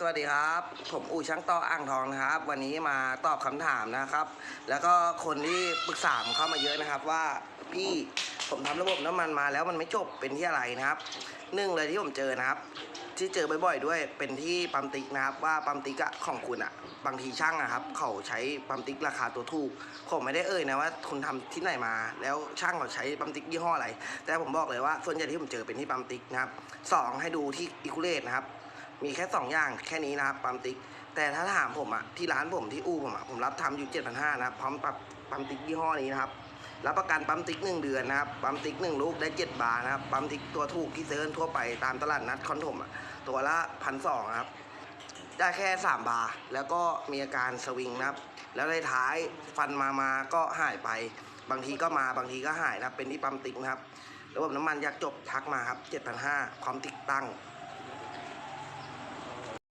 สวัสดีครับ ผมอู่ช่างต่ออ่างทองนะครับ วันนี้มาตอบคำถามนะครับ แล้วก็คนที่ปรึกษาผมเข้ามาเยอะนะครับ ว่าพี่ผมทำระบบน้ำมันมาแล้วมันไม่จบเป็นที่อะไรนะครับหนึ่งเลยที่ผมเจอนะครับ ที่เจอบ่อยๆด้วยเป็นที่ปั๊มติ๊กนะครับ ว่าปั๊มติ๊กอะของคุณอะบางทีช่างอะครับ เขาใช้ปั๊มติ๊กราคาตัวถูก ผมไม่ได้เอ่ยนะว่าคุณทำที่ไหนมา แล้วช่างเขาใช้ปั๊มติ๊กยี่ห้ออะไร แต่ผมบอกเลยว่าส่วนใหญ่ที่ผมเจอเป็นที่ปั๊มติ๊กนะครับสองให้ดูที่อิคูเลตนะครับ มีแค่สองอย่างแค่นี้นะครับปั๊มติ๊ก แต่ถ้าถามผมอะที่ร้านผมที่อู่ผมอะผมรับทำอยู่เจ็ดพันห้านะครับพร้อมปรับปั๊มติ๊กยี่ห้อนี้นะครับรับประกันปั๊มติ๊กหนึ่งเดือนนะครับปั๊มติ๊กหนึ่งลูกได้เจ็ดบาทนะครับปั๊มติ๊กตัวถูกที่เซิร์นทั่วไปตามตลาดนัดคอนโทมอะตัวละพันสองครับได้แค่สามบาทแล้วก็มีอาการสวิงนะครับ แล้วในท้ายฟันมามาก็หายไป บางทีก็มาบางทีก็หายนะเป็นที่ปั๊มติ๊กนะครับระบบน้ำมันอยากจบทักมาครับ7,500พร้อมติดตั้ง